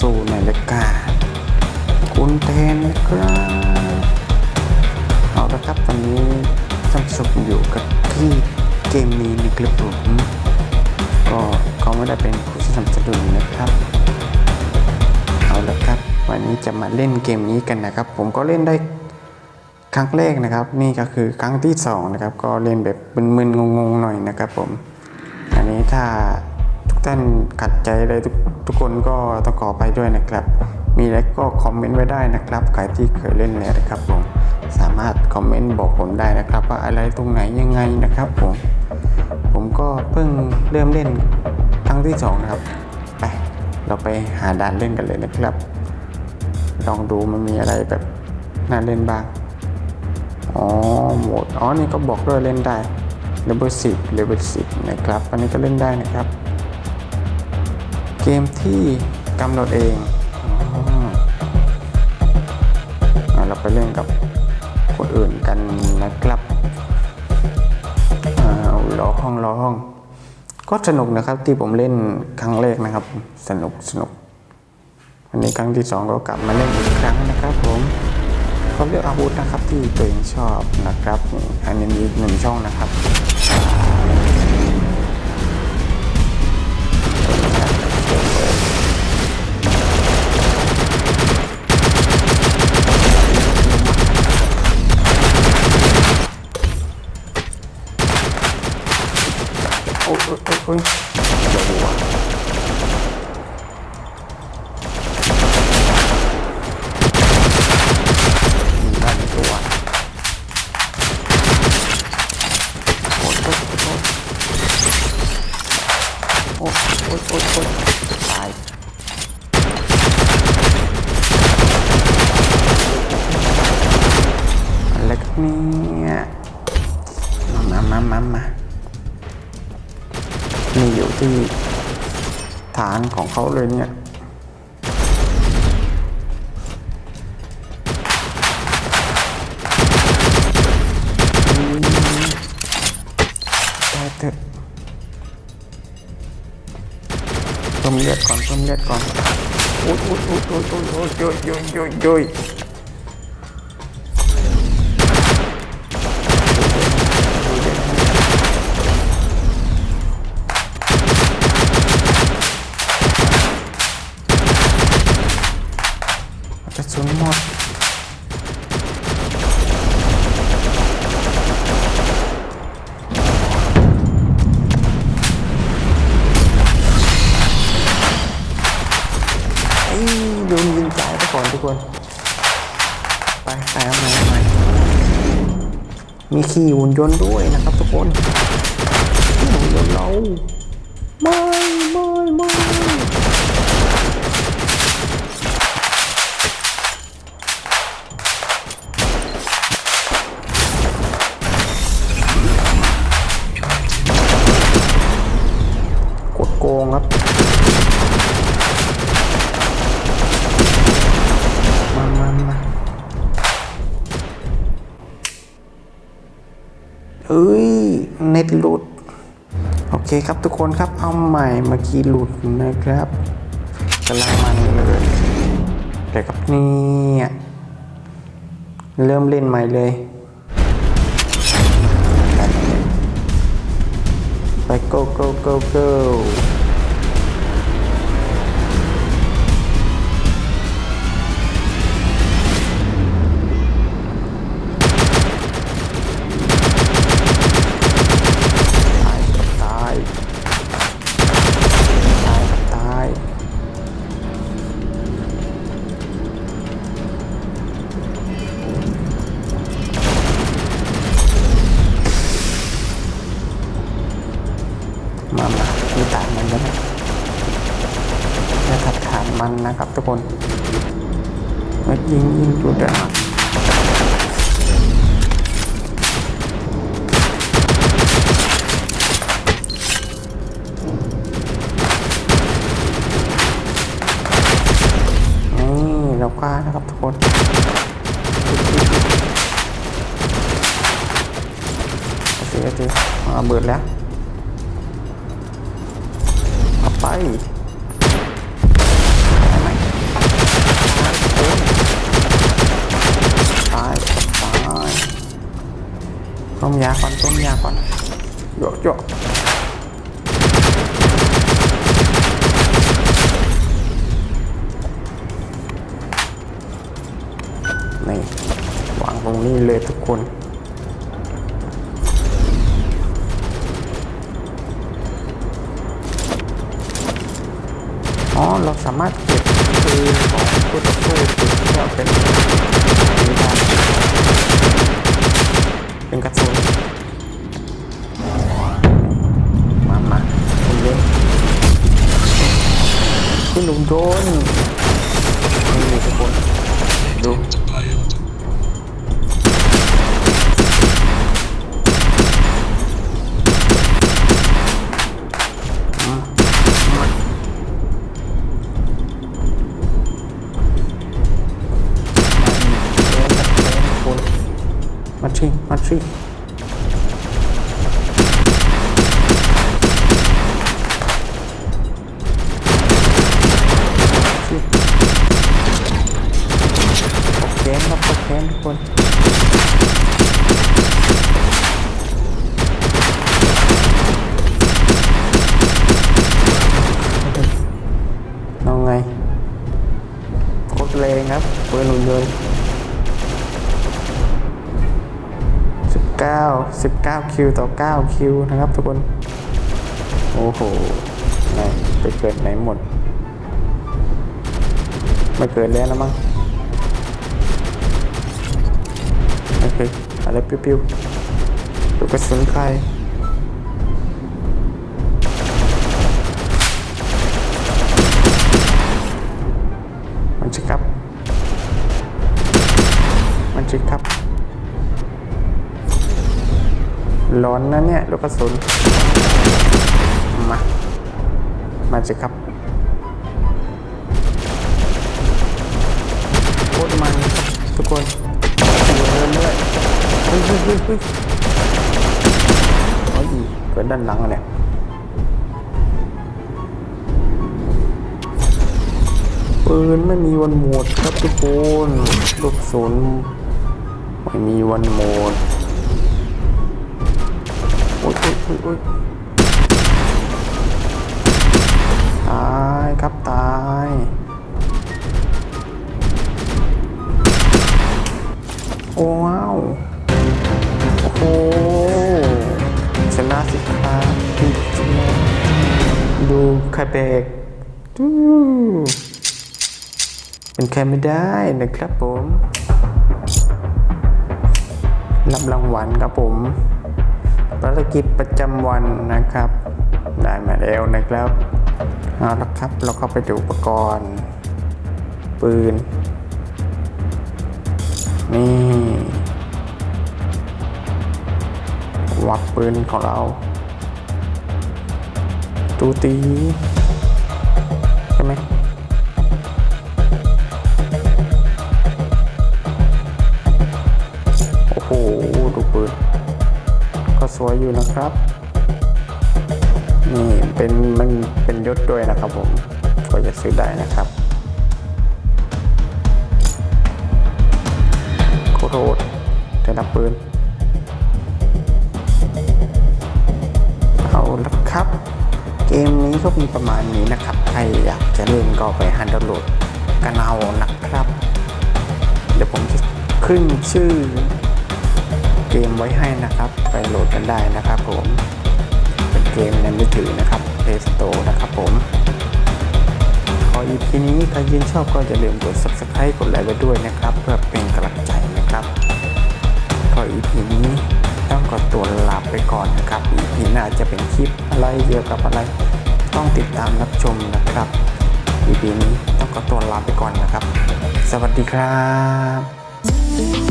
สู่ในรายการคุณเทนนะครับเอาละครับวันนี้ท่านผู้ชมอยู่กับที่เกมนี้นะครับผมก็เขาไม่ได้เป็นผู้สนับสนุนนะครับ เอาละครับ วันนี้จะมาเล่นเกมนี้กันนะครับ ผมก็เล่นได้ครั้งแรกนะครับ นี่ก็คือครั้งที่สองนะครับ ก็เล่นแบบมึนๆงงๆหน่อยนะครับ ผม อันนี้ถ้า ทุกท่านขัดใจอะไรทุกทุกคนก็ต้องขอไปด้วยนะครับ มีอะไรก็คอมเมนต์ไว้ได้นะครับใครที่เคยเล่นแล้วนะครับผมสามารถคอมเมนต์บอกผมได้นะครับ ว่าอะไรตรงไหนยังไงนะครับผมผมก็เพิ่งเริ่มเล่นครั้งที่สองนะครับไปเราไปหาด่านเล่นกันเลยนะครับ ลองดูมันมีอะไรแบบน่าเล่นบ้างอ๋อโหมดอ๋อนี่ก็บอกด้วยเล่นได้เลเวลสิบเลเวลสิบนะครับอันนี้ก็เล่นได้นะครับ เกมที่กำหนดเองอเราไปเล่นกับคนอื่นกันนะครับอ้าวรอห้องรอห้อง ก็สนุกนะครับที่ผมเล่นครั้งแรกนะครับ สนุกสนุกวันนี้ครั้งที่สองก็กลับมาเล่นอีกครั้งนะครับผมก็เลือกอาวุธนะครับที่ตัวเองชอบนะครับ อันนี้มีอีกหนึ่งช่องนะครับ Let me... ที่ฐานของเขาเลยเนี่ยอืมได้มเลือดก่อนเพิ่มเลือดก่อนโอ้ยโอ้ยโอ้ยโอ้ยโอ้ยโอ้ยโอ้ยโอ้ยโอ้ยโอ้ยกระสุนหมด เอ้ยโดนยิงตายไปก่อนทุกคน ไปไปเอาใหม่เอาใหม่มี ขี่หุ่นยนต์ด้วยนะครับทุกคนขี่หุ่นยนต์เราไม่ไม่ไม่กดโกงครับ มามามาเอ้ยเน็ตหลุด โอเคครับทุกคนครับเอาใหม่เมื่อกี้หลุดนะครับกำลังมันเลยแต่ครับเนี่ยเริ่มเล่นใหม่เลย ไป go go go go จะถัดฐานมันนะครับทุกคนมายิงยิงดูดานี่เรากล้านะครับทุกคนโอเคโอเคมาเบิดแล้วเอาไป ต้มยาก่อนต้มยาก่อนโยกโยนี่วางตรงนี้เลยทุกคนอ๋อเราสามารถเก็บปืนของผู้ต่อสู้เพื่อเป็นมีการ เป็นกระสุนมามาคุณเล่นคุณหนุ่มโดน มาชิมาชิโอเคครับโอ 19 19คิวต่อ9คิวนะครับทุกคน โอ้โหไหนไปเกิดไหนหมด ไม่เกิดแล้วนะมั้งโอเคอะไรปิ้วๆดูกระสุนใครมันจะครับ มันจะครับ ร้อนนะเนี่ยลูกกระสุนมา มาสิครับโคตรมันทุกคนเดินด้วยเฮ้ยเฮ้ยเฮ้ยเฮ้ยโอ้ยเกิดด้านหลังอะเนี่ยปืนไม่มีวันหมดครับทุกคนลูกกระสุนไม่มีวันหมด อ้ยโอ้ยอ้ยโอ้ยตายครับตายโอ้ว้าวโอ้โหชนะสิครับดูใครเบกดูเป็นใครไม่ได้นะครับผมรับรางวัลครับผมารกิจประจำวันนะครับ ได้มาแล้วนะครับเอาละครับเราเข้าไปดูอุปกรณ์ ปืน นี่วักปืนของเราตูตีใช่ไหม สวยอยู่นะครับ นี่เป็นมันเป็นยศด้วยนะครับผมก็จะซื้อได้นะครับโคตรโหดแต่ละปืนเอาละครับ เกมนี้ก็มีประมาณนี้นะครับ ใครอยากจะเล่นก็ไปฮันดาวน์โหลดกันเอานะครับ เดี๋ยวผมจะขึ้นชื่อ เกมไว้ให้นะครับ ไปโหลดกันได้นะครับผม เป็นเกมในมือถือนะครับ Play Store นะครับผม ขอ EP นี้ใครยินชอบก็อย่าลืมกด Subscribe กดไลค์ไว้ด้วยนะครับ เพื่อเป็นกำลังใจนะครับ ขอ EP นี้ต้องขอตัวลาไปก่อนนะครับ EP หน้าจะเป็นคลิปอะไรเกี่ยวกับอะไร ต้องติดตามรับชมนะครับ EP นี้ต้องขอตัวลาไปก่อนนะครับ สวัสดีครับ